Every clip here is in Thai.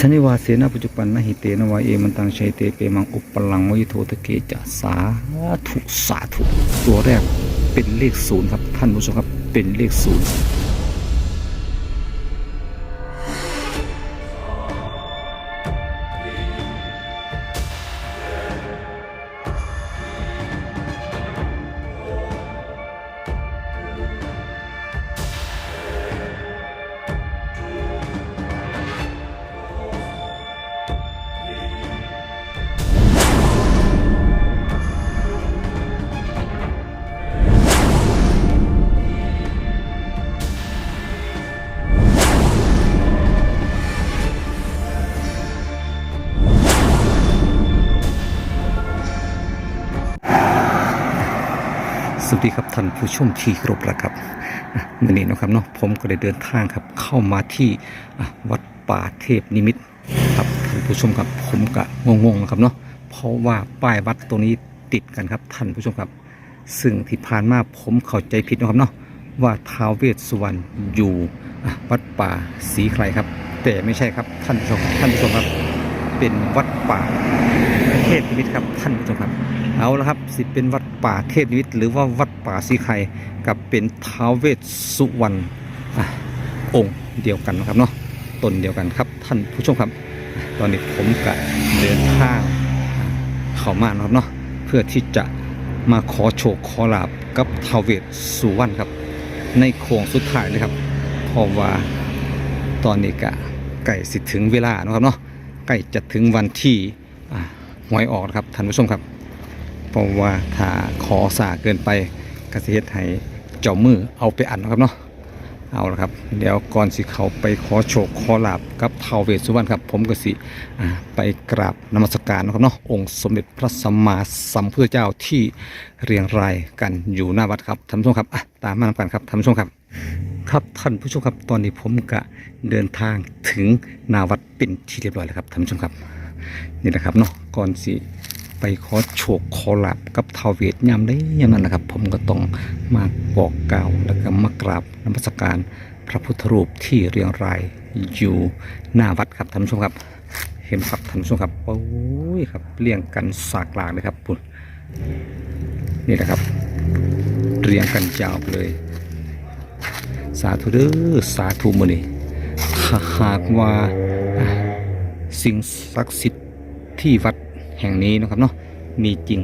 สันนิวาเสนาปุจจุปันนะหิเตนวาเอมันตังชัยเตเปมังอุปปลังวิโทตะเกจะสาธุสาธุตัวแรกเป็นเลขศูนย์ครับท่านผู้ชมครับเป็นเลขศูนย์ สวัสดีครับท่านผู้ชมที่ครพรักครับอะมื่อนี้นะครับเนาะผมก็ได้เดินทางครับเข้ามาที่วัดป่าเทพนิมิตครับท่านผู้ชมครับผมก็งงๆนะครับเนาะเพราะว่าป้ายวัดตรงนี้ติดกันครับท่านผู้ชมครับ ซึ่งที่ผ่านมาผมเข้าใจผิดนะครับเนาะว่าท้าวเวสสุวรรณอยู่วัดป่าสีไครครับ แต่ไม่ใช่ครับท่านผู้ชมท่านผู้ชมครับเป็นวัดป่าเทพนิมิตครับท่านผู้ชมครับ เอาละครับ สิเป็นวัดป่าเทพนิมิตหรือว่าวัดป่าสีไข่กับเป็นท้าวเวสสุวรรณอองค์เดียวกันนะครับเนาะตนเดียวกันครับท่านผู้ชมครับ ตอนนี้ผมก็เดินทางเข้ามานะครับเนาะเพื่อที่จะมาขอโชคขอลาบกับท้าวเวสสุวรรณครับ ในโค้งสุดท้ายเลยครับเพราะว่าตอนนี้ก็ใกล้สิถึงเวลานะครับเนาะใกล้จะถึงวันที่อะหวยออกนะครับท่านผู้ชมครับ เพราะว่าถ้าขอสาเกินไปกสิเฮ็ดให้เจ้ามือเอาไปอันนะครับเนาะเอาละครับเดี๋ยวก่อนสิเขาไปขอโชคขอลาบกับท้าวเวสสุวรรณครับ ผมก็สิไปกราบนมัสการนะครับเนาะองค์สมเด็จพระสัมมาสัมพุทธเจ้าที่เรียงรายกันอยู่หน้าวัดครับท่านผู้ชมครับอะตามมานำกันครับท่านผู้ชมครับ ครับท่านผู้ชมครับตอนนี้ผมก็เดินทางถึงหนาวัดเป็นที่เรียบร้อยแล้วครับท่านผู้ชมครับนี่นะครับเนาะก่อนสิ ขอโชคขอลาบกับทาวเวทยามได้ยามนั้นนะครับ ผมก็ต้องมาบอกกล่าวแล้วก็มากราบนมัสการพระพุทธรูปที่เรียงรายอยู่หน้าวัดครับท่านผู้ชมครับ เห็นครับท่านผู้ชมครับโอ้ยครับเรียงกันสากหลางเลยครับปุ่นนี่นะครับ เรียงกันยาวไปเลย สาธุเด้อสาธุมือนี่ถ้าหากว่าสิ่งศักดิ์สิทธิ์ที่วัด แห่งนี้นะครับเนาะมีจริง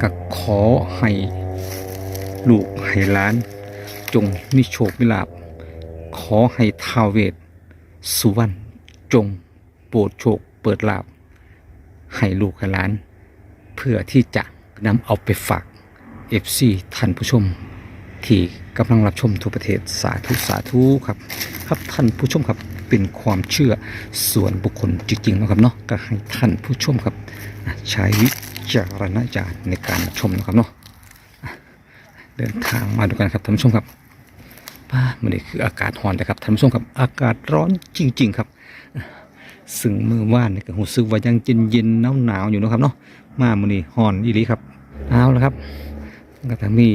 ก็ขอให้ลูกให้หล้าน จงมีโชคมีลาภขอให้ท้าวเวทสุวรรณจงโปรดโชคเปิดลาภให้ลูกให้หล้าน เพื่อที่จะนำเอาไปฝากเอฟซีท่านผู้ชมที่ กำลังรับชมทั่วประเทศสาธุสาธุครับ ครับท่านผู้ชมครับเป็นความเชื่อส่วนบุคคลจริงๆนะครับเนาะก็ให้ท่านผู้ชมครับใช้วิจารณญาณในการชมนะครับเนาะเดินทางมาดูกันครับท่านผู้ชมครับป้ามันนี่คืออากาศร้อนนะครับท่านผู้ชมครับอากาศร้อนจริง ๆ ครับซึ่งมือว่านนี่ก็รู้สึกว่ายังเย็นๆหนาวๆอยู่นะครับเนาะมามันนี่ร้อนอีหลีครับเอาละครับ ก็ทั้งมี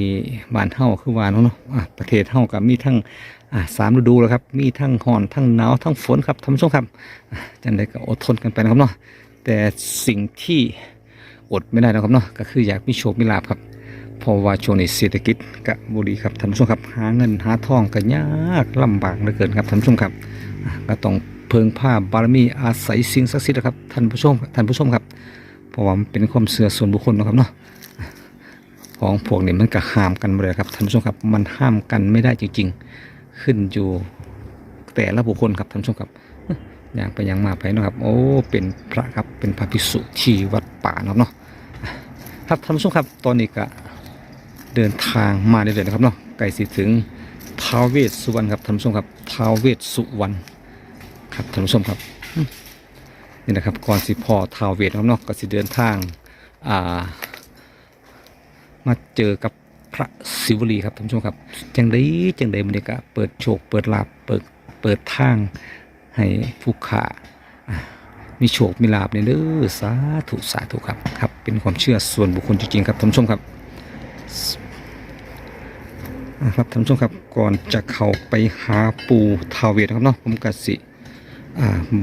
บ้านเฮาคือวานเนาะประเทศเฮากับมีทั้งสามฤดูแล้วครับ มีทั้งร้อนทั้งหนาวทั้งฝนครับท่านผู้ชมครับจังไดก็อดทนกันไปนะครับเนาะแต่สิ่งที่อดไม่ได้นะครับเนาะก็คืออยากมีโชคมีลาภครับเพราะว่าช่วงนี้เศรษฐกิจกะบุรีครับท่านผู้ชมครับ หาเงินหาทองก็ยากลำบากเหลือเกินครับท่านผู้ชมครับก็ต้องเพิงผ้าบารมีอาศัยสิ่งศักดิ์สิทธิ์นะครับท่านผู้ชมท่านผู้ชมครับเพราะว่ามันเป็นความเชื่อส่วนบุคคลนะครับเนาะ ของพวกนี้มันก็ห้ามกันไม่ได้ครับท่านผู้ชมครับมันห้ามกันไม่ได้จริง ๆ ขึ้นอยู่แต่ละบุคคลครับท่านผู้ชมครับอย่างไปอย่างมาไปนะครับ โอ้เป็นพระครับเป็นพระภิกษุที่วัดป่าเนาะเนาะครับท่านผู้ชมครับตอนนี้ก็เดินทางมาเรื่อยๆนะครับเนาะใกล้สิถึงท้าวเวสสุวรรณครับท่านผู้ชมครับท้าวเวสสุวรรณครับท่านผู้ชมครับนี่นะครับก่อนสิพ่อท้าวเวสครับเนาะก็สิเดินทางอ่า มาเจอกับพระศิวลีครับท่านผู้ชมครับจังไดจังไดบรรยากาศเปิดโชคเปิดลาบเปิดเปิดทางให้ผู้ขามีโชคมีลาบเลยเด้อสาธุสาธุครับครับ เป็นความเชื่อส่วนบุคคลจริงๆครับท่านผู้ชมครับครับท่านผู้ชมครับก่อนจะเข้าไปหาปูทาวเวทครับเนาะผมกสิ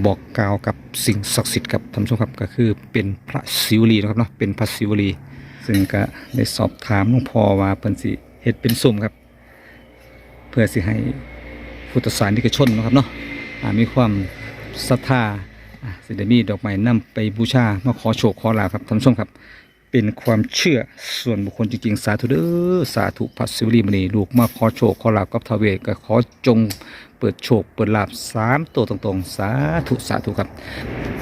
บอกกล่าวกับสิ่งศักดิ์สิทธิ์ครับท่านผู้ชมครับก็คือเป็นพระศิวลีนะครับเนาะเป็นพระศิวลี ซึ่งก็ได้สอบถามหลวงพ่อว่าเพิ่นสิเฮ็ดเป็นสุ่มครับ เพื่อสิให้พุทธศาสนิกชนนะครับเนาะอ่ามีความศรัทธาสิได้มีดอกไม้นำไปบูชามาขอโชคขอลาครับท่านผู้ชมครับ เป็นความเชื่อส่วนบุคคลจริงๆ สาธุเด้อสาธุพระศิวลีมณีลูกมาขอโชคขอลาบกับทาวเวก็ขอจงเปิดโชคเปิดลาบสามตัวตรงๆ สาธุสาธุครับ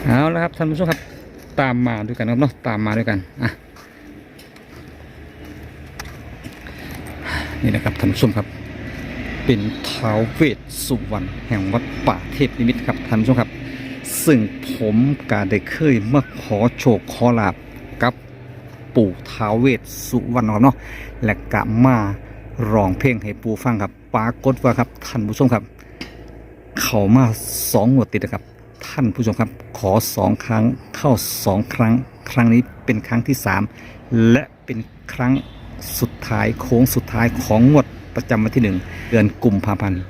เอาละครับท่านผู้ชมครับตามมาด้วยกันครับเนาะตามมาด้วยกันอะ นี่นะครับท่านผู้ชมครับ เป็นท้าวเวสสุวรรณแห่งวัดป่าเทพนิมิตครับท่านผู้ชมครับ ซึ่งผมกาได้เคยเมาขอโชคขอลาบกับปู่ท้าวเวสสุวรรณครับเนาะและกะมาร้องเพลงให้ปู่ฟังครับปรากฏว่าครับท่านผู้ชมครับ เขามาสองงวติดนะครับท่านผู้ชมครับขอสองครั้งเข้าสองครั้ง ครั้งนี้เป็นครั้งที่สามและเป็นครั้งายโค้งสุดท้ายของงวดประจำวันที่หนึ่งเดือนกุมภาพันธ์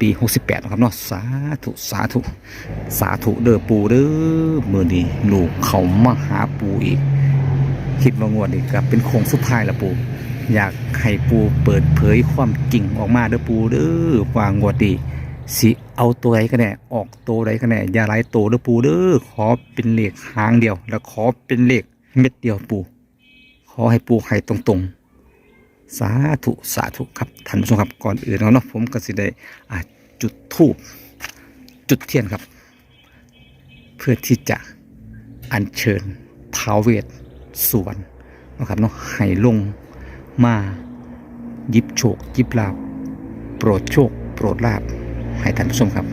ปี 68 นะครับเนาะสาธุสาธุสาธุเด้อปูเด้อมือนี้ลูกเขามาหาปูอีก คิดว่างวดนี้ก็เป็นโค้งสุดท้ายละปู อยากให้ปูเปิดเผยความจริงออกมาเด้อปูเด้อว่างวดนี้สิเอาตัวใดก็แน่ออกตัวใดก็แน่อย่าหลายตัวเด้อปูเด้อขอเป็นเลขหางเดียว แล้วขอเป็นเลขเม็ดเดียวปู ขอให้ปูให้ตรงๆ สาธุสาธุครับท่านผู้ชมครับก่อนอื่นเนาะผมก็สิได้จุดธูปจุดเทียนครับ เพื่อที่จะอัญเชิญท้าวเวสสวรรณนะครับเนาะให้ลงมายิบโชคยิบลาบโปรดโชค โปรดลาบให้ท่านผู้ชมครับ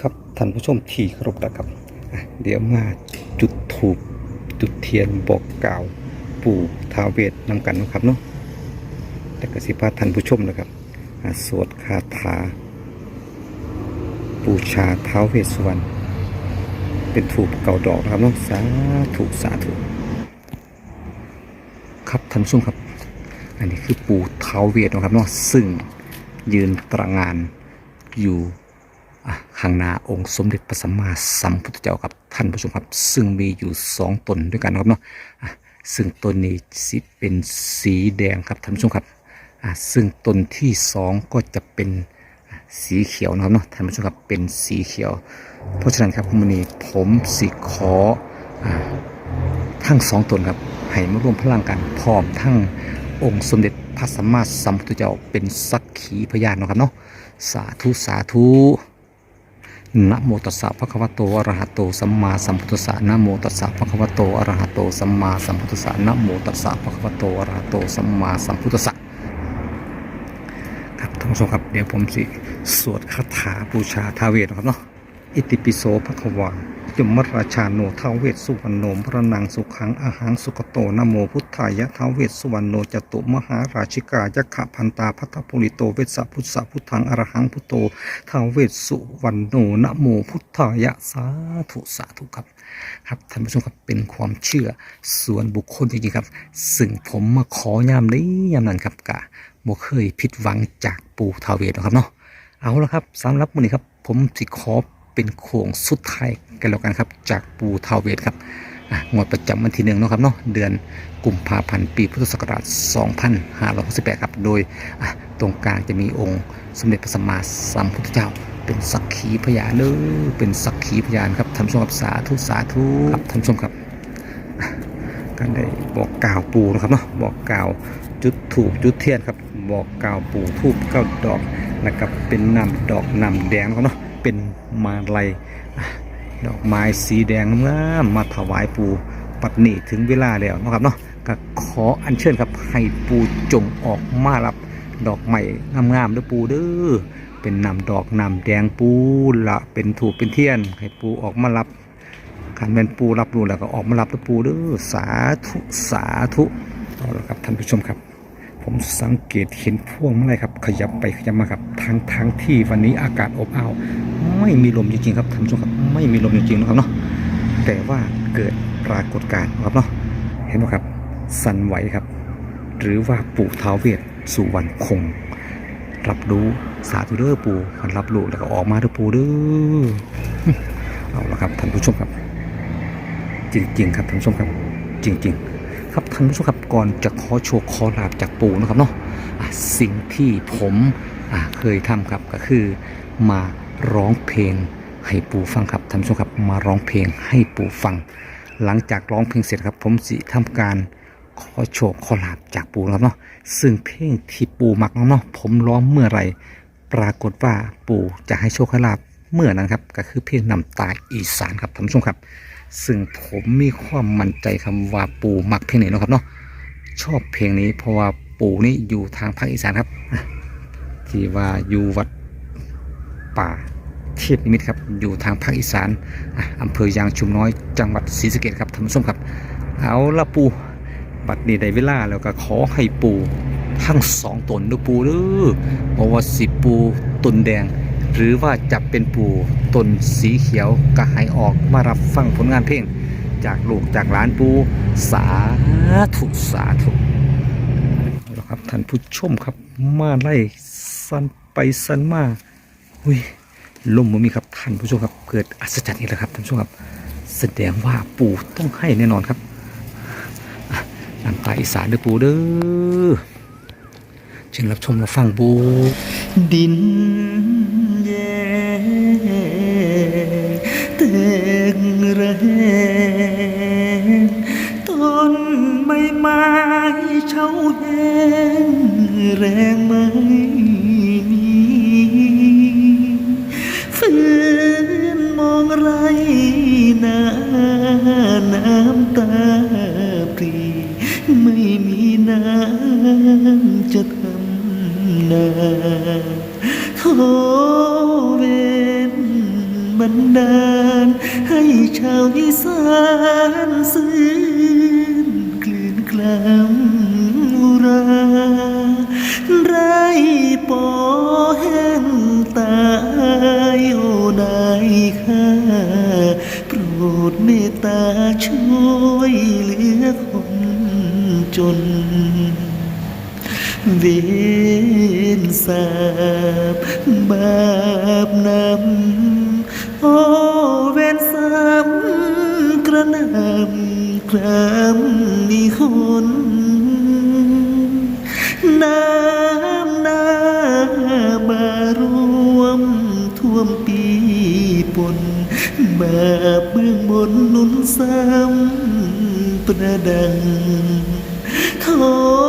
ครับท่านผู้ชมที่เคารพนะครับ เดี๋ยวมาจุดธูปจุดเทียนบอกกล่าว ปู่ท้าวเวสนำกันนะครับเนาะแต่กสิพาท่านผู้ชมนะครับสวดคาถาบูชาท้าวเวสสุวรรณเป็นถูปเก่าดอกนะครับเนาะสาธุสาธุครับท่านผู้ชมครับ อันนี้คือปู่ท้าวเวสนะครับเนาะซึ่งยืนตระงานอยู่ข้างหน้าองค์สมเด็จพระสัมมาสัมพุทธเจ้าครับท่านผู้ชมครับ ซึ่งมีอยู่สองตนด้วยกันนะครับเนาะ ซึ่งต้นนี้สิเป็นสีแดงครับท่านผู้ชมครับซึ่งต้นที่สองก็จะเป็นสีเขียวนะครับเนาะท่านผู้ชมครับเป็นสีเขียว เพราะฉะนั้นครับวันนี้ผมสิขออทั้งสองตนครับให้มาร่วมพลังกันพร้อมทั้งองค์สมเด็จพระสัมมาสัมพุทธเจ้าเป็นสักขีพยานนะครับเนาะสาธุสาธุ นะโมตัสสะภะคะวะโตอะระหะโตสัมมาสัมพุทธัสสะนะโมตัสสะภะคะวะโตอะระหะโตสัมมาสัมพุทธัสสะนะโมตัสสะภะคะวะโตอะระหะโตสัมมาสัมพุทธัสสะครับท่านผู้ชมครับเดี๋ยวผมสิสวดคาถาบูชาทาวเวทนะครับเนาะอิติปิโสภะคะวา ยมราชาโนทาวเวสสุวรรณโนพระนังสุขังอาหารสุขโตนะโมพุทธายะทาวเวสสุวรรณโนจตุมหาราชิกายะขะพันตาพัทธปุริโตเวสสะพุทธะพุทธังอรหังพุโตทาวเวสสุวรรณโนนะโมพุทธายะสาธุสาธุครับครับท่านผู้ชมครับเป็นความเชื่อส่วนบุคคลจริงๆครับ ซึ่งผมมาขอยามนี้ยามนั้นครับกะบ่เคยผิดหวังจากปู่ทาวเวสหรอกครับเนาะเอาละครับสำหรับมื้อนี้ครับ ผมสิขอ เป็นโค้งสุดท้ายกันแล้วกันครับ จากปู่ท้าวเวสครับอะงวดประจำวันที่หนึ่งเนาะครับเนาะเดือนกุมภาพันธ์ปีพุทธศักราช 2568 ครับ โดยตรงกลางจะมีองค์สมเด็จพระสัมมาสัมพุทธเจ้า เป็นสักขีพยานเด้อเป็นสักขีพยานครับท่านผู้ชมครับสาธุสาธุครับท่านผู้ชมครับการได้บอกกล่าวปู่นะครับเนาะบอกกล่าวจุดถูกจุดเทียนครับบอกกล่าวปู่ทูบเก้าดอกนะครับเป็นนำดอกนำแดงนะครับเนาะ เป็นมาลัยดอกไม้สีแดงงามมาถวายปู่ปัดนี้ถึงเวลาแล้วนะครับเนาะก็ขออัญเชิญครับให้ปู่จงออกมารับดอกไม้งามๆเด้อปู่เด้อเป็นนำดอกนำแดงปูละเป็นถูกเป็นเทียน ให้ปูออกมารับขันเป็นปูรับรู้แล้วก็ออกมารับแล้วปูเด้อสาธุสาธุเอาละครับท่านผู้ชมครับ ผมสังเกตเห็นพวงมาลัยครับ ขยับไปขยับมาครับทั้งทั้งที่วันนี้อากาศอบอ้าวไม่มีลมจริงๆครับท่านผู้ชมครับไม่มีลมจริงๆนะครับเนาะแต่ว่าเกิดปรากฏการณ์ครับเนาะเห็นไหมครับสั่นไหวครับ หรือว่าปู่ท้าวเวสสุวรรณคง รับรู้สาธุเด้อปูคันรับรู้แล้วก็ออกมาเด้อปูเด้อเอาละครับท่านผู้ชมครับ จริง ๆ ครับท่านผู้ชมครับ จริง ๆ ครับท่านผู้ชมครับก่อนจะขอโชว์ขอลาบจากปู่นะครับเนาะสิ่งที่ผมเคยทำครับก็คือมาร้องเพลงให้ปู่ฟังครับท่านผู้ชมครับมาร้องเพลงให้ปู่ฟัง หลังจากร้องเพลงเสร็จครับ ผมสิทำการขอโชคขอลาบจากปู่นะครับเนาะซึ่งเพลงที่ปู่มักเนาะผมร้องเมื่อไหรปรากฏว่าปู่จะให้โชคให้ลาบเมื่อนั้นครับก็คือเพลงนำตาอีสานครับท่านผู้ชมครับ ซึ่งผมมีความมั่นใจคำว่าปู่มักเพลงนี้นะครับเนาะชอบเพลงนี้เพราะว่าปู่นี่อยู่ทางภาคอีสานครับที่ว่าอยู่วัดป่าเทพนิมิตครับอยู่ทางภาคอีสานอำเภอยางชุมน้อยจังหวัดศรีสะเกษครับท่านผู้ชมครับ เอาละปู่บัดนี้ได้เวลาแล้วก็ขอให้ปู่ทั้งสองตนด้อปู่เด้อเพราะว่าสิปูตนแดง หรือว่าจะเป็นปู่ตนสีเขียวก็ให้ออกมารับฟังผลงานเพลง จากลูกจากหลานปูสาธุสาธุเอาละครับท่านผู้ชมครับมาไล่สันไปสันมาอุ้ยลมมันมีครับท่านผู้ชมครับ เกิดอัศจรรย์อีกแล้วครับท่านผู้ชมครับ แสดงว่าปู่ต้องให้แน่นอนครับอะน้ำตาอีสานเด้อปู่เด้อ ชิญรับชมรับฟังบูดินเย่เตงแรงต้นไม้ไม้เฉาแห้งแรงไม่มี วนสาบบาปนำโอเวนสามกระนำครำมีคนน้ำนามารวมท่วมปีปนบาปเบื้องบนนุนซ้ำประดังขอ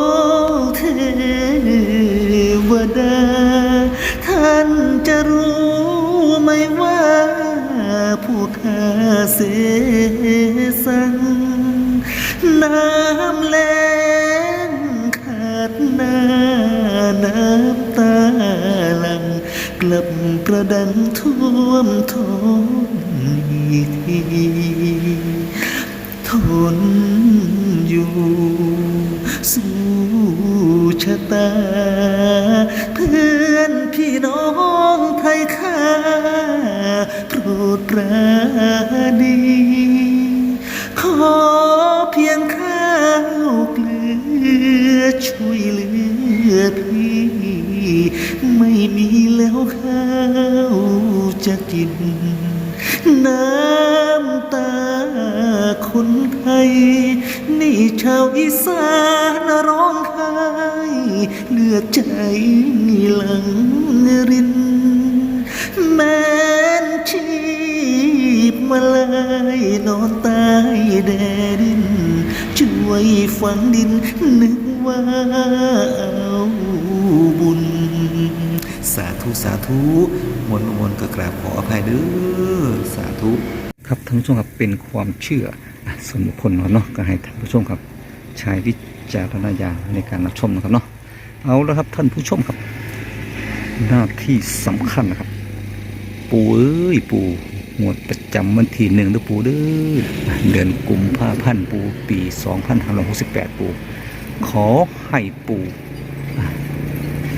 เสสังน้ำแรงขาดหน้าน้ำตาหลังกลับกระดังท่วมท้องอีกทีทนอยู่สู้ชะตา เพื่อนพี่น้องไทยข้า ดราณีขอเพียงข้าวเกลือช่วยเหลือพี่ ไม่มีแล้วข้าวจะกิน น้ำตาคนไทยนี่ชาวอีสานร้องไห้เลือดใจหลังรินแม้นชีพ มาลายนอนตายแดดินช่วยฝังดิน นึกว่าเอาบุญ สาธุ สาธุมนมนต์ก็กราบขออภัยเด้อสาธุ ครับท่านผู้ชมครับเป็นความเชื่อส่วนบุคคลเนาะก็ให้ท่านผู้ชมครับใช้วิจารณญาณในการรับชมนะครับเนาะเอาแล้วครับท่านผู้ชมครับ หน้าที่สำคัญนะครับ ปูเอ้ยปู งวดประจำวันที่หนึ่งเด้อปูเด้อเดือนกุมภาพันธ์ปูปี2568ปู ขอให้ปู่อะ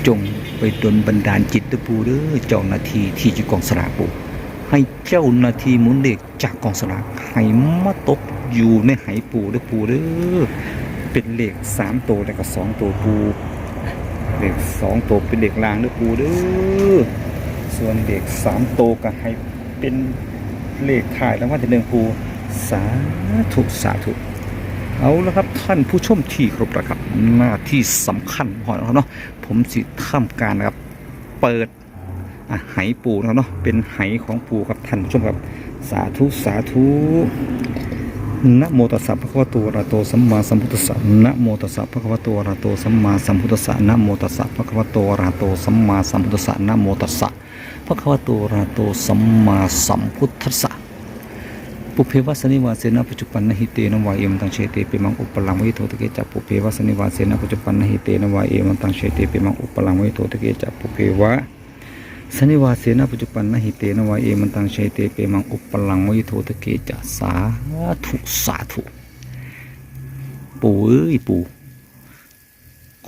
จงไปดลบันดาลจิตเด้อปู่เด้อเจ้าหน้าที่ที่อยู่กองสลากปู ให้เจ้าหน้าที่หมุนเด็กจากกองสลากให้มาตกอยู่ในไหปูเด้อปูเด้อเป็นเลขสามตัวแล้วก็สองตัวปูเลขสองตัวเป็นเลขลางเด้อปูเด้อส่วนเลขสามตัวก็ให้เป็น เลขถ่ายแล้วว่าจะหนึ่งปูสาธุสาธุเอาละครับท่านผู้ชมที่ครบนะครับหน้าที่สำคัญพอแล้วเนาะผมสิทำการนะครับเปิดอไหปูนะครับเนาะเป็นไหของปูครับท่านผู้ชมครับสาธุสาธุนะโมตัสสะภะคะวะโตอะระโตสัมมาสัมพุทธัสสะนะโมตัสสะภะคะวะโตอะระโตสัมมาสัมพุทธัสสะนะโมตัสสะภะคะวะโตอะระโตสัมมาสัมพุทธัสสะนะโมตัสสะ ภะคะวะโตอะระหะโตสัมมาสัมพุทธัสสะปุเพวัสนิวาเสนะปัจจุปันนหิเตนวายเอมตังเชเตเปมังอุปลังวิโทตเกจัปุเพวัสนิวาเสนะปัจจุปันนหิเตนวายเอมตังเชเตเปมังอุปลังวิโทตเกจัปุเพวะสนิวาเสนะปัจจุปันนหิเตนวายเอมตังเชเตเปมังอุปลังวิโทตเกจะสาธุสาธุปู่เอ้ยปู่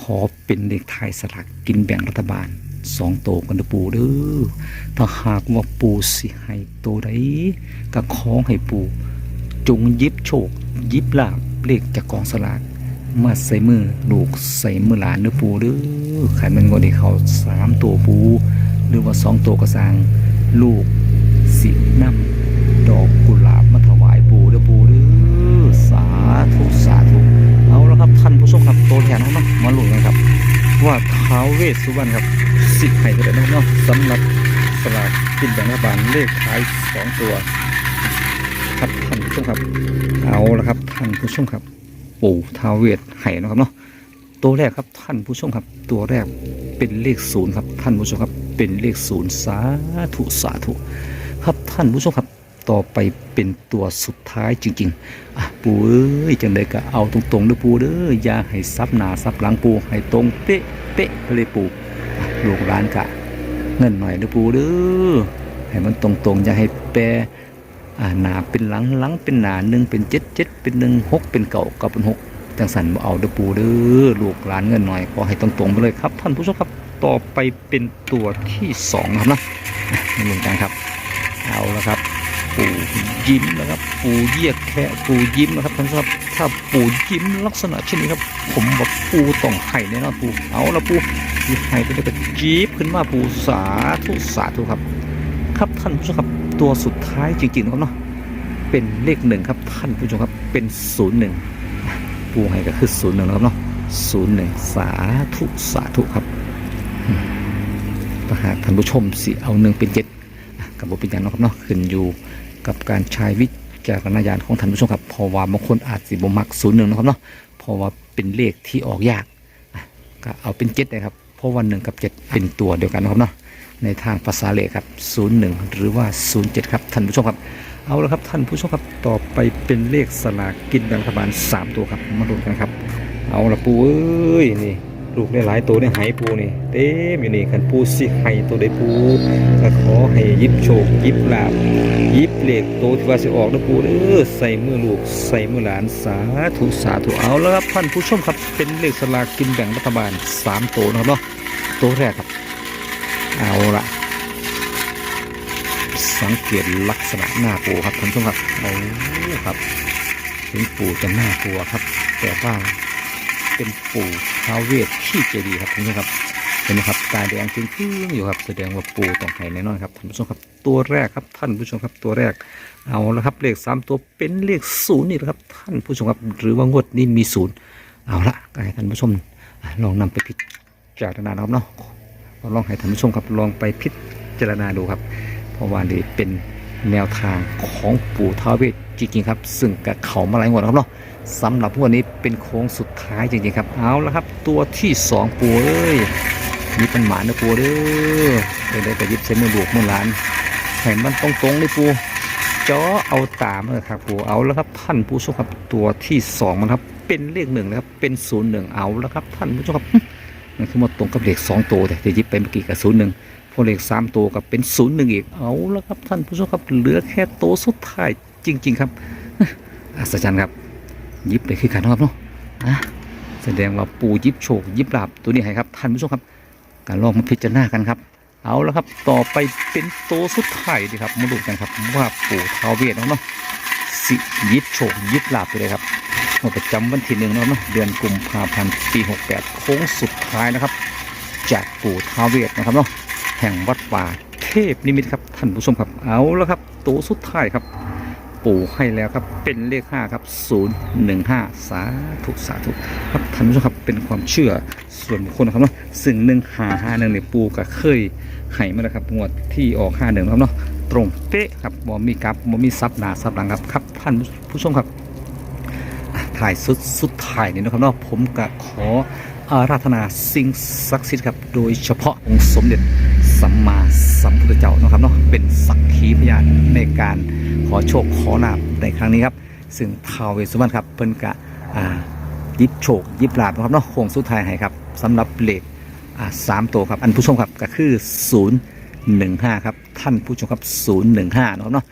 ขอเป็นเด็กไทยสลักกินแบ่งรัฐบาล สองโตกันเด้อปู่เด้อถ้าหากว่าปู่สิให้โตใดก็ขอให้ปู่จงยิบโชค ยิบลาบเลขจากกองสลากมาใส่มือลูกใส่มือหลานเด้อปู่เด้อใครมันก็ได้เขาสามตัวปู่หรือว่าสองตัวก็สร้างลูกสินำดอกกุหลาบมาถวายปู่เด้อปู่เด้อสาธุสาธุเอาแล้วครับท่านผู้ชมครับตัวแทนของเนาะมาลุ้นกันครับ ว่าท้าวเวสสุวรรณครับ สิบไห่ก็ได้เนาะเนาะสำหรับสลากกินแบ่งรัฐบาลเลขท้ายสองตัวครับท่านผู้ชมครับ เอาละครับท่านผู้ชมครับ ปู่ท้าเวสไห่นะครับเนาะตัวแรกครับท่านผู้ชมครับ ตัวแรกเป็นเลขศูนย์ครับ ท่านผู้ชมครับเป็นเลขศูนย์สาธุสาธุครับท่านผู้ชมครับต่อไปเป็นตัวสุดท้ายจริงๆอะปูเอ้ยจังเลยก็เอาตรงๆเด้อปูเด้ออย่าให้ซับหนาซับหลังปูให้ตรงเป๊ะเป๊ะเลยปู่ ลูกหลานกะ เงินหน่อยเด้อปูเด้อให้มันตรงๆอย่าให้แปรอ่าหนาเป็นหลังหลังเป็นหนาหนึ่งเป็นเจ็ดเจ็ดเป็นหนึ่งหกเป็นเก่าเก่าเป็นหกจังสันเอาเด้อปูเด้อลูกหลานเงินหน่อยขอให้ตรงๆไปเลยครับ ท่านผู้ชมครับต่อไปเป็นตัวที่สองครับนะอะมาลุ้นกันครับ เอาละครับ ปูยิ้มนะครับ ปูเยียกแค่ปูยิ้มนะครับท่านผู้ชมครับถ้าปูยิ้มลักษณะเช่นนี้ครับ ผมบอกปูต้องไห้แน่นอนปูเอาละปู ยิ้มไห้ไปเลยก็จี๊บขึ้นมาปูสาธุสาธุครับ ครับท่านผู้ชมครับตัวสุดท้ายจริงๆนะครับเนาะเป็นเลขหนึ่งครับท่านผู้ชมครับเป็นศูนย์หนึ่งปูให้ก็คือศูนย์หนึ่งนะครับเนาะศูนย์หนึ่งสาธุสาธุครับอืมถ้าหากท่านผู้ชมสิเอาหนึ่งเป็นเจ็ดกับบุป็นอย่างเนาะครับเนาะขึ้นอยู่กับการใช้วิจารณญาณของท่านผู้ชมครับเพราะว่าบางคนอาจสิบ่มักศูนย์หนึ่งนะครับเนาะเพราะว่าเป็นเลขที่ออกยากก็เอาเป็นเจ็ดเลยครับ เพราะวันหนึ่งกับเจ็ดเป็นตัวเดียวกันนะครับเนาะในทางภาษาเลขครับ 01 หรือว่า 07 ครับท่านผู้ชมครับ เอาละครับท่านผู้ชมครับต่อไปเป็นเลขสลากกินแบ่งรัฐบาลสามตัวครับมาดูกันครับ เอาละปูเอ้ยนี่ ลูกได้หลายตัวเนี่ยหายปูนี่เต็มอยู่นี่ขันปูสิให้ตัวได้ปูก็ขอให้ยิบโชคยิบลาบยิบเหล็กโตวที่ว่าสิออกนะปูเด้อใส่มือลูกใส่มือหลานสาธุสาธุเอาแล้วครับท่านผู้ชมครับเป็นเลขสลากกินแบ่งรัฐบาลสามตัวนะครับเนาะตัวแรกครับ เอาละสังเกตลักษณะหน้าปูครับท่านผู้ชมครับเอาครับถึงปูจะน่ากลัวครับ แต่ว่า เป็นปู่ท้าวเวทที่เจดีครับท่านผู้ชมครับเห็นไหมครับตาแดงจึงพึ่งอยู่ครับแสดงว่าปู่ต้องไห้แน่นอนครับท่านผู้ชมครับตัวแรกครับท่านผู้ชมครับตัวแรกเอาละครับเลขสามตัวเป็นเลขศูนย์นี่แหละครับท่านผู้ชมครับหรือว่างวดนี้มีศูนย์เอาละก็ให้ท่านผู้ชมลองนำไปพิจารณาครับเนาะลองให้ท่านผู้ชมครับลองไปพิจารณาดูครับ เพราะว่านี่เป็นแนวทางของปู่ท้าวเวทจริงๆครับ ซึ่งกับเขามาหลายงวดครับเนาะ สำหรับวันนี้เป็นโค้งสุดท้ายจริงๆครับ เอาละครับตัวที่สองปูเอ้ยมีปัญหานะปูเด้อเลยได้ไปยิบใส่มือบุกมือหลานให้มันตรงๆเลยปูจ้อเอาตามเลยครับปูเอาแล้วครับท่านผู้ชมครับตัวที่สองมันครับ เป็นเลขหนึ่งนะครับเป็นศูนย์หนึ่งเอาแล้วครับท่านผู้ชมครับมันคือมาตรงกับเลขสองตัวแต่ที่ยิบไปเมื่อกี้กับศูนย์หนึ่งพอเลขสามตัวกับเป็นศูนย์หนึ่งอีกเอาแล้วครับท่านผู้ชมครับเหลือแค่ตัวสุดท้ายจริง ๆ ครับอัศจรรย์ครับ ยิบเลยคือกันนะครับเนาะอะแสดงว่าปูยิบโชคยิบลาบตัวนี้ให้ครับท่านผู้ชมครับ การลองมาพิจารณากันครับ เอาแล้วครับต่อไปเป็นตัวสุดท้ายดีครับมาดูกันครับว่าปู่ท้าเวทเนาะเนาะสิยิบโชคยิบลาบไปเลยครับเมื่อประจำวันที่หนึ่งเนาะเนาะเดือนกุมภาพันธ์ปี68โค้งสุดท้ายนะครับ จากปู่ท้าวเวสนะครับเนาะแห่งวัดป่าเทพนิมิตครับท่านผู้ชมครับเอาแล้วครับตัวสุดท้ายครับ ปู่ให้แล้วครับ เป็นเลข5ครับ015สาธุสาธุครับท่านผู้ชมครับเป็นความเชื่อส่วนบุคคลนะครับเนาะซึ่ง1 5 5 1เนี่ยปู่ก็เคยให้มาแล้วครับงวดที่ออก5 1ครับเนาะตรงเป๊ะครับบ่มีกลับบ่มีซับหนาซับหลังครับครับท่านผู้ชมครับถ่ายสุดสุดท้ายนี่นะครับเนาะผมก็ขออาราธนาสิ่งศักดิ์สิทธิ์ครับ โดยเฉพาะองค์สมเด็จสัมมาสัมพุทธเจ้านะครับเนาะเป็นสักขีพยานในการ ขอโชคขอลาบในครั้งนี้ครับ ซึ่งท้าวเวสสุวรรณครับเพิ่นกะยิบโชคยิบลาบนะครับเนาะโค้งสุดท้ายให้ครับสำหรับเลขสามตัวครับอันผู้ชมครับก็คือ 015 ครับท่านผู้ชมครับ 015นะครับเนาะ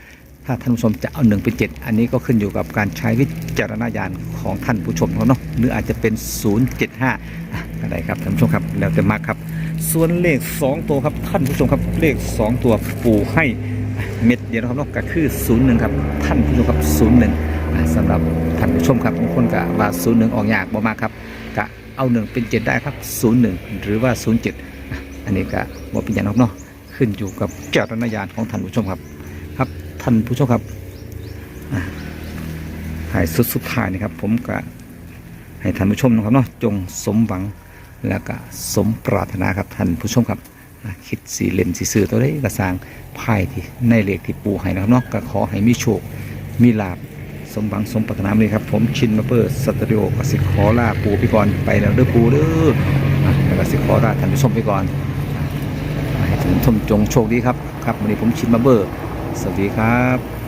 ถ้าท่านผู้ชมจะเอา1เป็น7อันนี้ก็ขึ้นอยู่กับการใช้วิจารณญาณของท่านผู้ชมนะครับเนาะหรืออาจจะเป็น 075อะก็ได้ครับท่านผู้ชมครับแล้วแต่มากครับ ส่วนเลข 2 ตัวครับท่านผู้ชมครับเลข 2 ตัวปู่ให้ เม็ดเดียวนะครับนาะก็คือ01ครับท่านผู้ชมครับ01อ่าสำหรับท่านผู้ชมครับบางคนก็ว่า01ออกยากบ่มากครับก็เอา1เป็น7ได้ครับ01หนึ่งหรือว่า07อะอันนี้ก็บ่เป็นอย่างนอกเนาะขึ้นอยู่กับเจารณญาณของท่านผู้ชมครับ ครับท่านผู้ชมครับอ่ายสุดสุดท้ายนี่ครับ ผมก็ให้ท่านผู้ชมนะครับเนาะจงสมหวังแล้วก็สมปรารถนาครับท่านผู้ชมครับ คิดสีเล่นสีซื้อตัวได้กระสางไพ่ที่ในเหล็กที่ปูให้นะครับเนาะก็ขอให้มีโชค มีลาบสมบังสมปรารถนาเลยครับ ผมชินมาเปิดสตูดิโอกสิขอลาปูไปก่อนไปแล้วเด้อปูเด้ออะแล้วก็สิขอลาท่านผู้ชมไปก่อนอะให้ท่านผู้ชมจงโชคดีครับครับวันนี้ผมชินมาเบอร์สวัสดีครับ